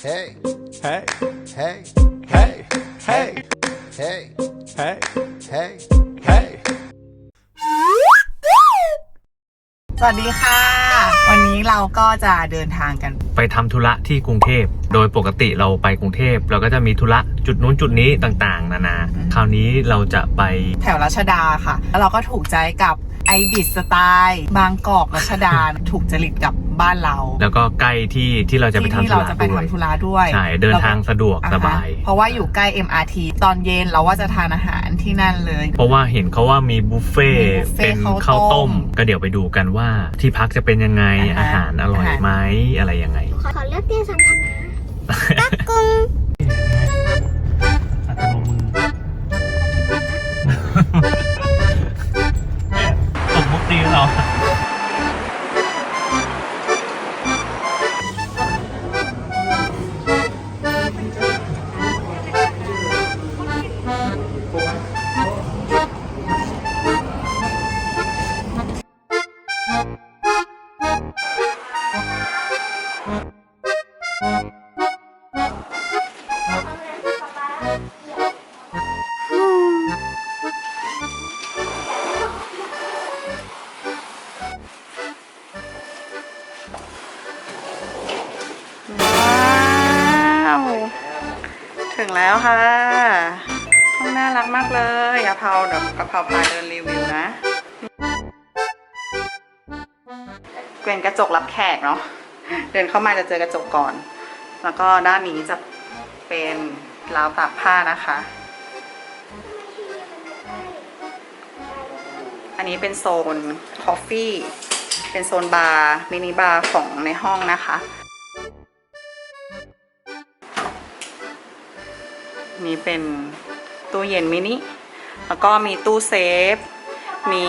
Hey, Hey, hey, hey, hey, hey, hey, hey. hey. สวัสดีค่ะ วันนี้เราก็จะเดินทางกัน ไปทำธุระที่กรุงเทพ โดยปกติเราไปกรุงเทพ เราก็จะมีธุระจุดนู้นจุดนี้ต่างๆ นานา คราวนี้เราจะไป แถวรัชดาค่ะ แล้วเราก็ถูกใจกับ ไอบิสสไตล์บางกอกรัชดาถูกจริตกับบ้านเราแล้วก็ใกล้ที่ที่เราจะไปที่ทำนี่ธุเราระจะไปด้วยทำธุระด้วยใช่เดินทางสะดวกอ่าฮะสบาย เพราะว่าอยู่ใกล้ MRT ตอนเย็นเราว่าจะทานอาหารที่นั่นเลย เพราะว่าเห็นเขาว่ามีบุฟเฟ่มีต์บุฟเฟ่ต์เป็นข้าวข้าวต้ต้มมก็เดี๋ยวไปดูกันว่าที่พักจะเป็นยังไงอ่าฮะอาหารอร่อยอาหารไหมอะไรยังไงขอขอเลือกเตี้ยสันทนากักกุง ถึงแล้วค่ะ ห้องน่ารักมากเลยกะเพราเดี๋ยวกะเพราพาเดินรีวิวนะเป็นกระจกรับแขกเนาะ เดินเข้ามาจะเจอกระจกก่อน แล้วก็ด้านนี้จะเป็นราวตากผ้านะคะ อันนี้เป็นโซนคอฟฟี่ เป็นโซนบาร์มินิบาร์ของในห้องนะคะ นี่เป็นตู้เย็นมินิ แล้วก็มีตู้เซฟ มี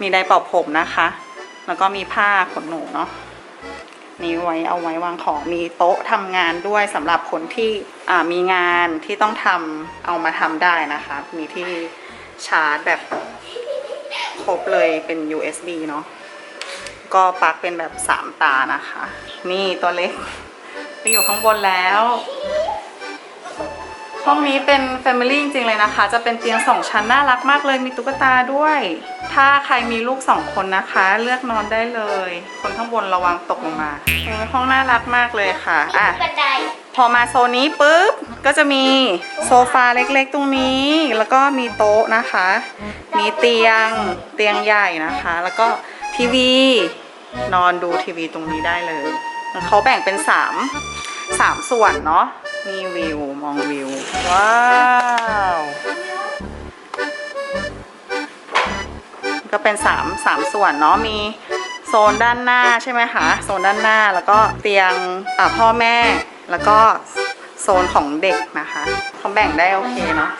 มีไดร์เป่าผมนะคะ แล้วก็มีผ้าขนหนูเนาะนี่ไว้เอาไว้วางของมีโต๊ะทำงานด้วยสำหรับคนที่มีงานที่ต้องทำเอามาทำได้นะคะ มีที่ชาร์จแบบครบเลยเป็น USB เนาะก็ปลั๊กเป็นแบบ 3 ตานะคะ นี่ตัวเล็กไปอยู่ข้างบนแล้ว ห้องนี้เป็น Family จริงๆเลยนะคะ จะเป็นเตียงสองชั้นน่ารักมากเลย มีตุ๊กตาด้วย ถ้าใครมีลูกสองคนนะคะ เลือกนอนได้เลย คนข้างบนระวังตกลงมาห้องน่ารักมากเลยค่ะอะ บันไดพอมาโซนนี้ปุ๊บ ก็จะมีโซฟาเล็กๆตรงนี้ แล้วก็มีโต๊ะนะคะ มีเตียงเตียงใหญ่นะคะ แล้วก็ทีวี นอนดูทีวีตรงนี้ได้เลย เขาแบ่งเป็นสามสามส่วนเนาะ นี่วิว มองวิว ว้าว ก็เป็นสามสามส่วนเนาะมีโซนด้านหน้าใช่ไหมคะโซนด้านหน้าแล้วก็เตียงอ่าพ่อแม่แล้วก็โซนของเด็กนะคะเขาแบ่งได้โอเคเนาะ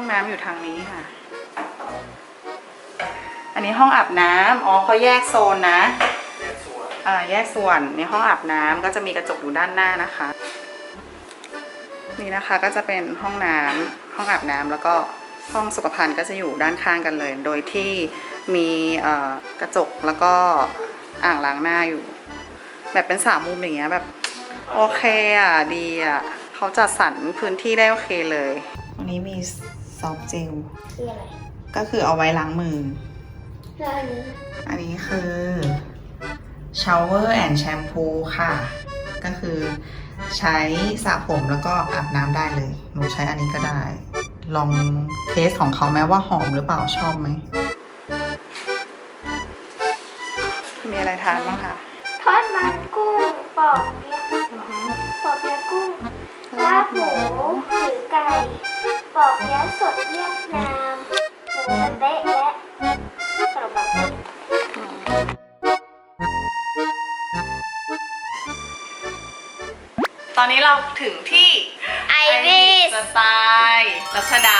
องน้ำอยู่ทางนี้ค่ะ อันนี้ห้องอาบน้ำอ๋อเขาแยกโซนนะอ่าแยกส่วนในห้องอาบน้ำก็จะมีกระจกอยู่ด้านหน้านะคะ นี่นะคะก็จะเป็นห้องน้ำห้องอาบน้ำแล้วก็ห้องสุขภัณฑ์ก็จะอยู่ด้านข้างกันเลย โดยที่มีเอ่อกระจกแล้วก็อ่างล้างหน้าอยู่ แบบเป็นสามมุมอย่างเงี้ยแบบ โอเคอะ ดีอะ เขาจัดสรรพื้นที่ได้โอเคเลย วันนี้มี ซอฟเจลคืออะไรก็คือเอาไว้ล้างมือ แล้วอันนี้อันนี้คือ shower and shampoo ค่ะ ก็คือใช้สระผมแล้วก็อาบน้ำได้เลย หนูใช้อันนี้ก็ได้ ลองเทสของเขาไหมว่าหอมหรือเปล่าชอบไหม มีอะไรทานบ้างคะทอดมันกุ้งปอกเปี๊ยะปอกเปี๊ยะกุ้งลาบหมูหรือไก่ป อกเปี๊ยะสดเวียดนามหมูสะเต๊ะและขนมปังปิ้งตอนนี้เราถึงที่ไอริสสไตล์รัชดา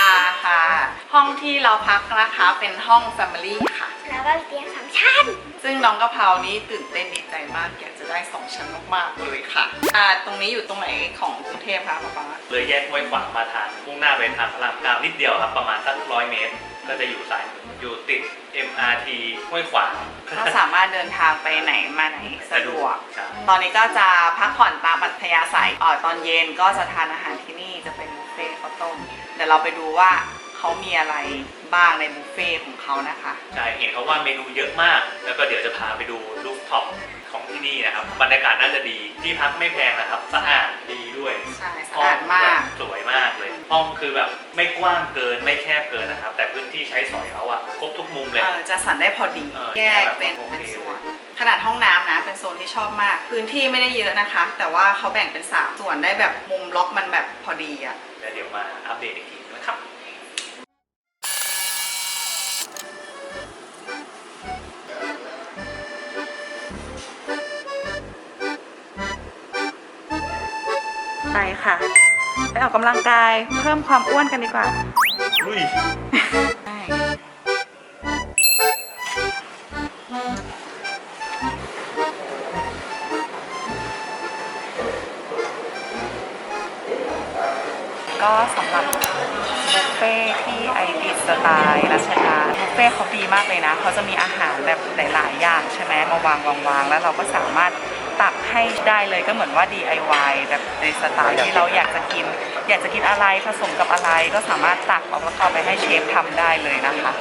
ค่ะ ห้องที่เราพักนะคะเป็นห้อง Family ค่ะ แล้วก็เตียงสามชั้น ซึ่งน้องกะเพรานี้ตื่นเต้นดีใจมากอยากจะได้สองชั้นมากๆเลยค่ะอ่าตรงนี้อยู่ตรงไหนของกรุงเทพคะป๊าป๊าเลยแยกห้วยขวางมาทางมุ่งหน้าไปทางพระรามเก้านิดเดียวครับ ประมาณสักร้อยเมตร ก็จะอยู่ซ้ายมืออยู่ติด MRT ห้วยขวางก็สามารถเดินทางไปไหนมาไหนสะดวก ใช่ตอนนี้ก็จะพักผ่อนตามอัธยาศัยอ่อตอนเย็นก็จะทานอาหารที่นี่จะเป็นบุฟเฟ่ต์ข้าวต้มเดี๋ยวเราไปดูว่า เขามีอะไรบ้างในบุฟเฟ่ต์ของเขานะคะ ใช่เห็นเขาว่าเมนูเยอะมาก แล้วก็เดี๋ยวจะพาไปดูรูฟท็อปของที่นี่นะครับ บรรยากาศน่าจะดี ที่พักไม่แพงนะครับ สะอาดดีด้วยใช่สะอาดมากสวยมากเลย ห้องคือแบบไม่กว้างเกินไม่แคบเกินนะครับ แต่พื้นที่ใช้สอยเขาอะครบทุกมุมเลย เออจะสั่นได้พอดี เออแยกเป็นโอเค เป็นส่วน ขนาดห้องน้ำนะ เป็นโซนที่ชอบมาก พื้นที่ไม่ได้เยอะนะคะ แต่ว่าเขาแบ่งเป็นสามส่วนได้แบบมุมล็อกมันแบบพอดีอะแล้วเดี๋ยวมาอัปเดตอีกที ไปค่ะ ไปออกกำลังกายเพิ่มความอ้วนกันดีกว่าอุ้ยใช่ก็สำหรับบุฟเฟ่ที่ไอดิสไตล์รัชดาบุฟเฟ่เขาดีมากเลยนะ เขาจะมีอาหารแบบหลาย ๆ อย่างใช่ไหมมาวางวางวางแล้วเราก็สามารถ ตักให้ได้เลยก็เหมือนว่า DIY แบบในสไตล์ที่เราอยากจะกิน อยากจะกินอะไรผสมกับอะไรก็สามารถตักเอาแล้วก็เอาไปให้เชฟทำได้เลยนะคะ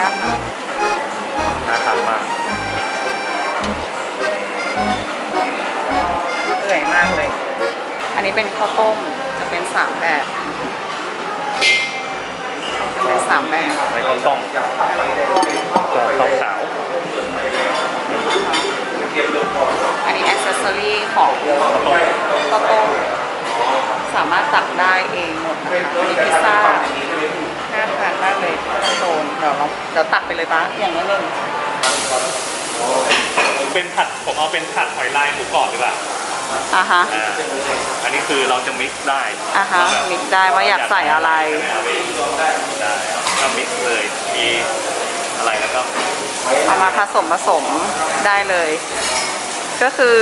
เลยนะน่าทานมากเอื่อยมากเลย อันนี้เป็นข้าวต้มจะเป็นสามแบบจะเป็นสามแบบในข้าวต้มข้าวขาวอันนี้อ c เซสซอรี่ของข้าวต้มสามารถตักได้เองหมดนะคะอันนี้พิซซ่าน่าทานมากเลยโซนเดี๋ยวเราเดี๋ยวตักไปเลยปะอย่างนี้หนึ่งเป็นผัดผมเอาเป็นผัดหอยลายหมูกรอบดีกว่าอะฮะอ่าอันนี้คือเราจะมิกซ์ได้อะฮะแบบมิกซ์ได้ว่าอยากใส่อะไรได้ก็มิกซ์เลยมีอะไรแล้วก็เอามาผสมผสมได้เลย ก็คือ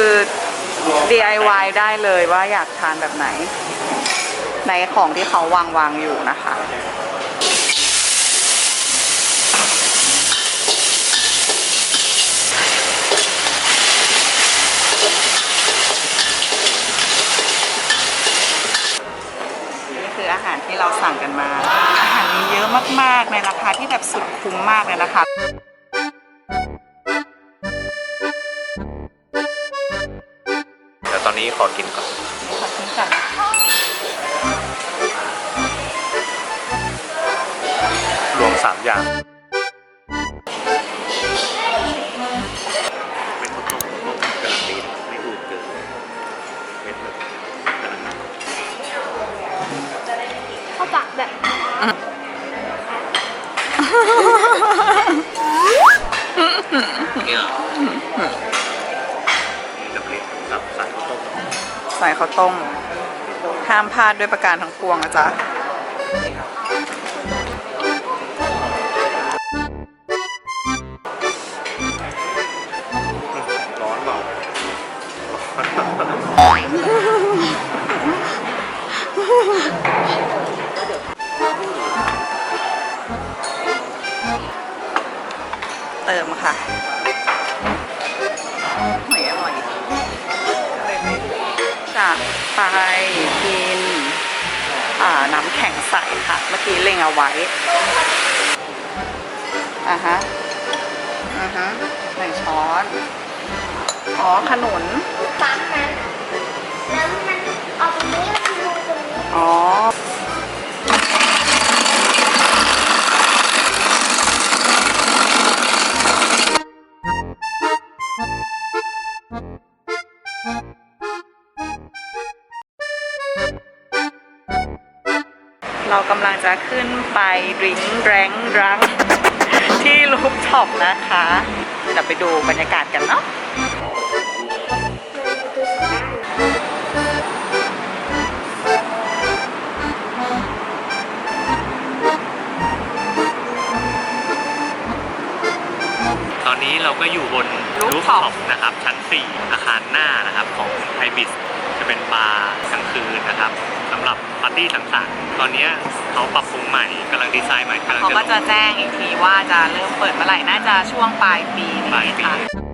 DIY ได้เลยว่าอยากทานแบบไหน ในของที่เขาวางวางๆอยู่นะคะ นี่คืออาหาร ที่เราสั่งกันมา อาหารมีเยอะมากๆในราคาที่แบบสุดคุ้มมากเลยนะคะแต่ตอนนี้ขอกินก่อน ขอบคุณค่ะรวม 3 อย่าง ข้าวต้มห้ามพลาดด้วยประการทั้งปวงนะจ๊ะ กินอ่าน้ำแข็งใสค่ะ เมื่อกี้เล็งเอาไว้อ่าฮะอ่าฮะหนึ่งช้อน อ๋อ ขนุนปั๊มนั้นแล้วมันออกตรงนี้มันรูตรงนี้อ๋อ เรากำลังจะขึ้นไปริงแรงรังที่ลูฟท็อปนะคะเดี๋ยวไปดูบรรยากาศกันเนาะตอนนี้เราก็อยู่บน Rooftop รูฟท็อปนะครับ ชั้น 4 อาคารหน้านะครับของไฮบิสจะเป็นบาร์กลางคืนนะครับสำ หรับปาร์ตี้ต่างๆตอนนี้เขาปรับปรุงใหม่กำลังดีไซน์ใหม่กำลังเขาจะก็ลจะงแจ้งอีกทีว่าจะเริ่มเปิดเมื่อไหร่น่าจะช่วงปลายปีนี้ปลายปี ค่ะ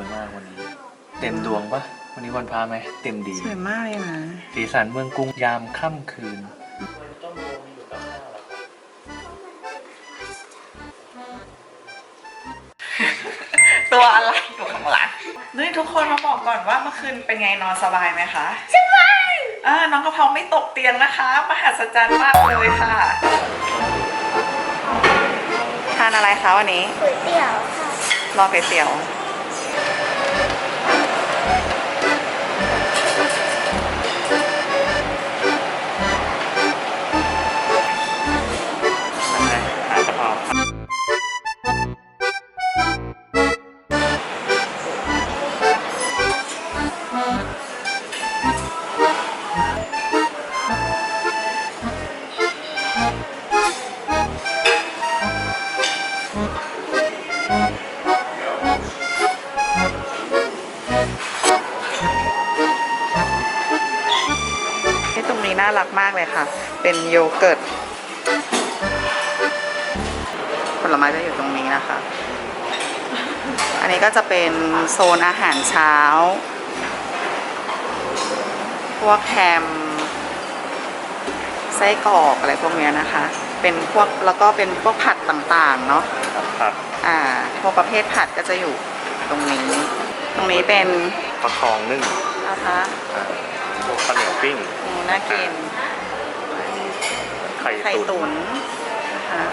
วยมากวันนี้ เต็มดวงปะวันนี้วันพระไหมเต็มดี สวยมากเลยนะ สีสันเมืองกรุงยามค่ำคืนตัวอะไรอยู่ข้างหลังนี่ทุกคนมาบอกก่อนว่าเมื่อคืนเป็นไงนอนสบายไหมคะสบายอ่าน้องกะเพราไม่ตกเตียงนะคะมหัศจรรย์มากเลยค่ะ ทานอะไรคะวันนี้ก๋วยเตี๋ยวค่ะรอก๋วยเตี๋ยว ที่ตรงนี้น่ารักมากเลยค่ะ เป็นโยเกิร์ต ผลไม้จะอยู่ตรงนี้นะคะ อันนี้ก็จะเป็นโซนอาหารเช้า พวกแฮมไส้กรอกอะไรพวกเนี้ยนะคะ เป็นพวกแล้วก็เป็นพวกผัดต่างๆเนาะ ผัด อ่า พวกประเภทผัดก็จะอยู่ ตรงนี้ ตรงนี้เป็นฟักทองนึ่งนะคะอ่าพวกข้าวเหนียวปิ้ง อืมน่ากินไข่ไข่ตุ๋ตุ๋นนนะคะ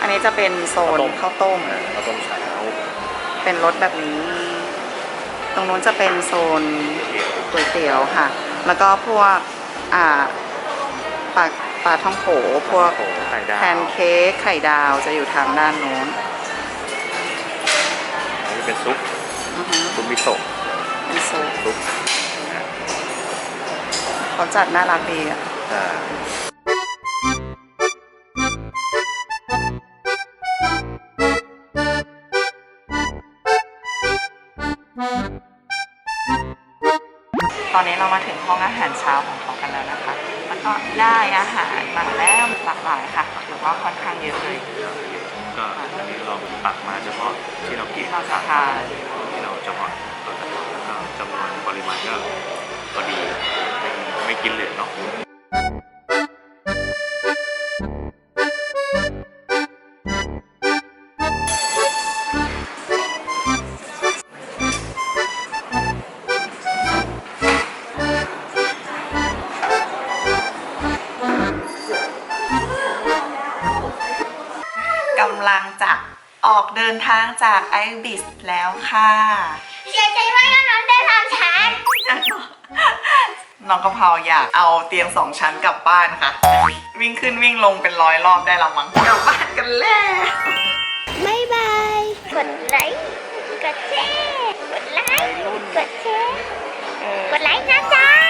อันนี้จะเป็นโซนข้าวต้ม อ่าข้าวต้มเช้าเป็นรสแบบนี้ ตรงนู้นจะเป็นโซนก๋วยเตี๋ยวค่ะ แล้วก็พวกอ่าปลาปลาท่องโขพวก โอ้โหไข่ดาวแพนเค้กไข่ดาวจะอยู่ทางด้านโน้น อันนี้เป็นซุปอือฮึซุปมิโซะเป็นซุปซุปเขาจัดน่ารักดีอะ อ่าตอนนี้เรามาถึงห้องอาหารเช้าของเขากันแล้วนะคะ แล้วก็ได้อาหารมาแล้วหลากหลายค่ะถือว่าค่อนข้างเยอะเลย ก็อันนี้เราตักมาเฉพาะที่เรากินที่เราจะทานที่เราเฉพาะเราจะทานแล้วก็จำนวนปริมาณก็พอดีไม่ไม่กินเหลือเนาะำลังจะออกเดินทางจากไอบิสแล้วค่ะ เสียใจมากนะน้องได้ทำฉันน้องกะเพราอยากเอาเตียงสองชั้นกลับบ้านค่ะ วิ่งขึ้นวิ่งลงเป็นร้อยรอบได้และมั้งกลับบ้านกันแล้วไม่ดไลค์กดแชร์กดไลค์กดแชร์เออกดไลค์นะจ๊ะ